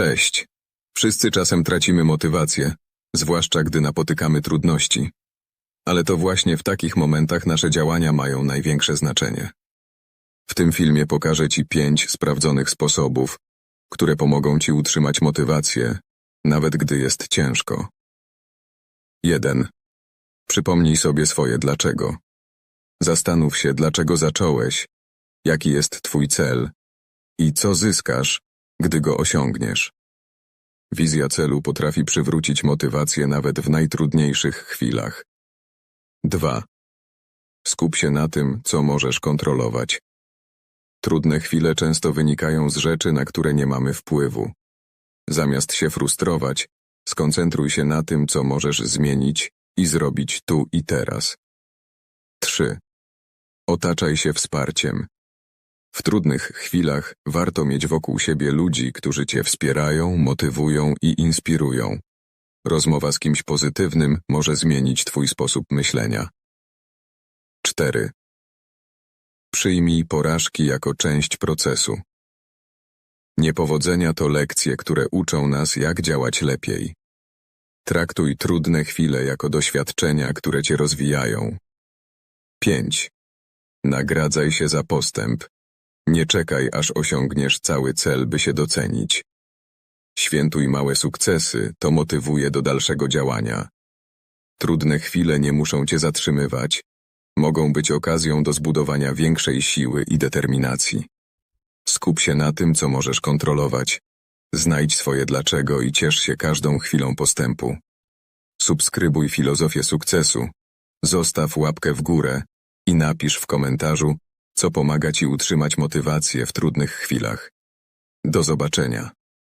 Cześć. Wszyscy czasem tracimy motywację, zwłaszcza gdy napotykamy trudności. Ale to właśnie w takich momentach nasze działania mają największe znaczenie. W tym filmie pokażę Ci pięć sprawdzonych sposobów, które pomogą Ci utrzymać motywację, nawet gdy jest ciężko. 1. Przypomnij sobie swoje dlaczego. Zastanów się, dlaczego zacząłeś, jaki jest Twój cel i co zyskasz, gdy go osiągniesz. Wizja celu potrafi przywrócić motywację nawet w najtrudniejszych chwilach. 2. Skup się na tym, co możesz kontrolować. Trudne chwile często wynikają z rzeczy, na które nie mamy wpływu. Zamiast się frustrować, skoncentruj się na tym, co możesz zmienić i zrobić tu i teraz. 3. Otaczaj się wsparciem. W trudnych chwilach warto mieć wokół siebie ludzi, którzy cię wspierają, motywują i inspirują. Rozmowa z kimś pozytywnym może zmienić twój sposób myślenia. 4. Przyjmij porażki jako część procesu. Niepowodzenia to lekcje, które uczą nas, jak działać lepiej. Traktuj trudne chwile jako doświadczenia, które cię rozwijają. 5. Nagradzaj się za postęp. Nie czekaj, aż osiągniesz cały cel, by się docenić. Świętuj małe sukcesy, to motywuje do dalszego działania. Trudne chwile nie muszą cię zatrzymywać, mogą być okazją do zbudowania większej siły i determinacji. Skup się na tym, co możesz kontrolować. Znajdź swoje dlaczego i ciesz się każdą chwilą postępu. Subskrybuj filozofię sukcesu, zostaw łapkę w górę i napisz w komentarzu, co pomaga Ci utrzymać motywację w trudnych chwilach. Do zobaczenia.